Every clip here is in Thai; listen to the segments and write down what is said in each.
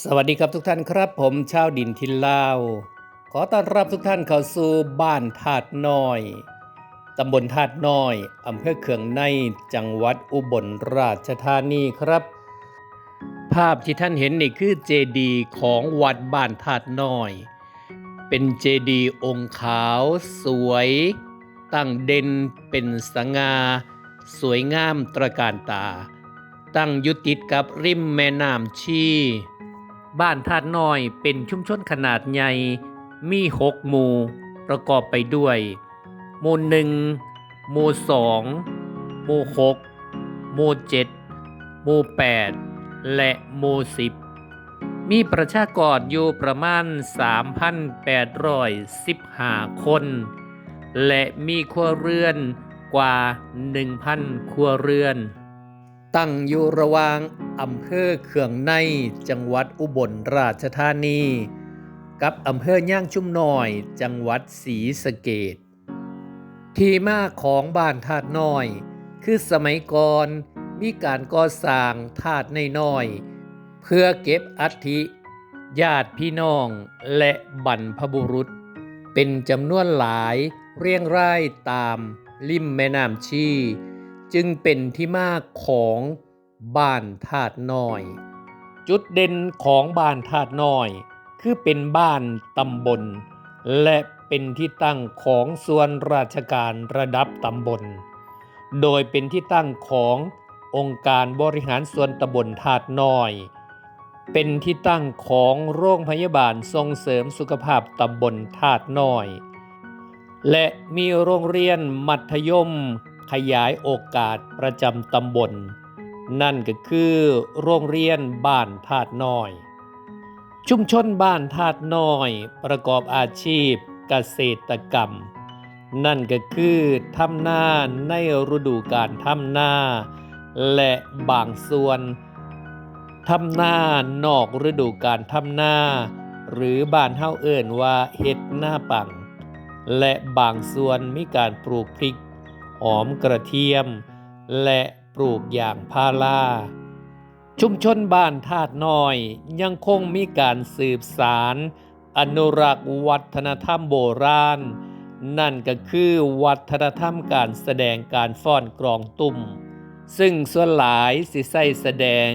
สวัสดีครับทุกท่านครับ ผมชาวดินทินลาว ขอต้อนรับทุกท่านเข้าสู่บ้านธาตุน้อย ตำบลธาตุน้อย อำเภอเขืองในจังหวัดอุบลราชธานีครับ ภาพที่ท่านเห็นนี่คือเจดีย์ของวัดบ้านธาตุน้อย เป็นเจดีย์องค์ขาวสวย ตั้งเด่นเป็นสง่าสวยงามตระการตา ตั้งยู่ติดกับริมแม่น้ำชี บ้านธาตุน้อยเป็นชุมชนขนาดใหญ่ มีหกหมู่ ประกอบไปด้วย หมู่หนึ่งหมู่สองหมู่หกหมู่เจ็ดหมู่แปดและหมู่สิบมีประชากรอยู่ประมาณ 3,815 คน และมีครัวเรือนกว่า 1,000 ครัวเรือน ตั้งอยู่ระหว่างอำเภอเขืองในจังหวัดอุบลราชธานี กับอำเภอย่างชุ่มน้อย จังหวัดศรีสะเกดที่มาของบ้านธาตุน้อย คือสมัยก่อนมีการก่อสร้างธาตุน้อย เพื่อเก็บอัฐิญาติพี่น้องและบรรพบุรุษ เป็นจำนวนหลายเรียงรายตามริมแม่น้ำชี จึงเป็นที่มาของบ้านธาตุน้อย จุดเด่นของบ้านธาตุน้อย คือเป็นบ้านตำบล และเป็นที่ตั้งของส่วนราชการระดับตำบล โดยเป็นที่ตั้งขององค์การบริหารส่วนตำบลธาตุน้อย เป็นที่ตั้งของโรงพยาบาลส่งเสริมสุขภาพตำบลธาตุน้อย และมีโรงเรียนมัธยม ขยายโอกาสประจำตำบล นั่นก็คือโรงเรียนบ้านธาตุน้อย ชุมชนบ้านธาตุน้อย ประกอบอาชีพเกษตรกรรม นั่นก็คือทำนาในฤดูการทำนาและบางส่วนทำนานอกฤดูการทำนาหรือบ้านเฮาเอิ้นว่าเฮ็ดหน้าปัง และบางส่วนมีการปลูกพริก หอมกระเทียม และปลูกอย่างพาราชุมชนบ้านธาตุน้อยยังคงมีการสืบสาร อนุรักษ์วัฒนธรรมโบราณ นั่นก็คือวัฒนธรรมการแสดงการฟ้อนกรองตุ่ม ซึ่งส่วนหลายสิใส่แสดง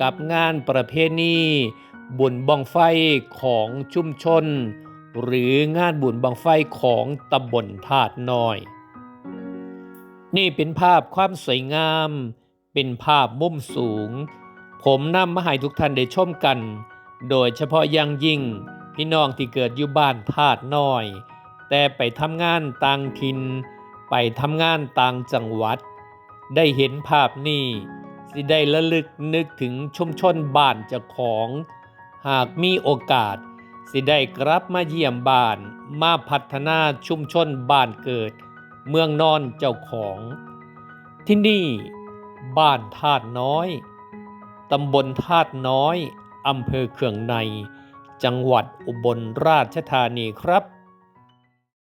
กับงานประเพณีบุญบังไฟของชุมชน หรืองานบุญบังไฟของตำบลธาตุน้อย นี่เป็นภาพความสวยงาม เป็นภาพมุมสูง ผมนำมาให้ทุกท่านได้ชมกัน โดยเฉพาะอยังยิ่ง พี่น้องที่เกิดอยู่บ้านธาตุน้อย แต่ไปทำงานต่างถิ่นไปทำงานต่างจังหวัด ได้เห็นภาพนี้สิได้ระลึกนึกถึงชุมชนบ้านเจ้าของ หากมีโอกาส สิได้กลับมาเยี่ยมบ้านมาพัฒนาชุมชนบ้านเกิด เมืองนอนเจ้าของ ที่นี่บ้านธาตุน้อยตำบลธาตุน้อยอำเภอเขืองใน จังหวัดอุบลราชธานีครับ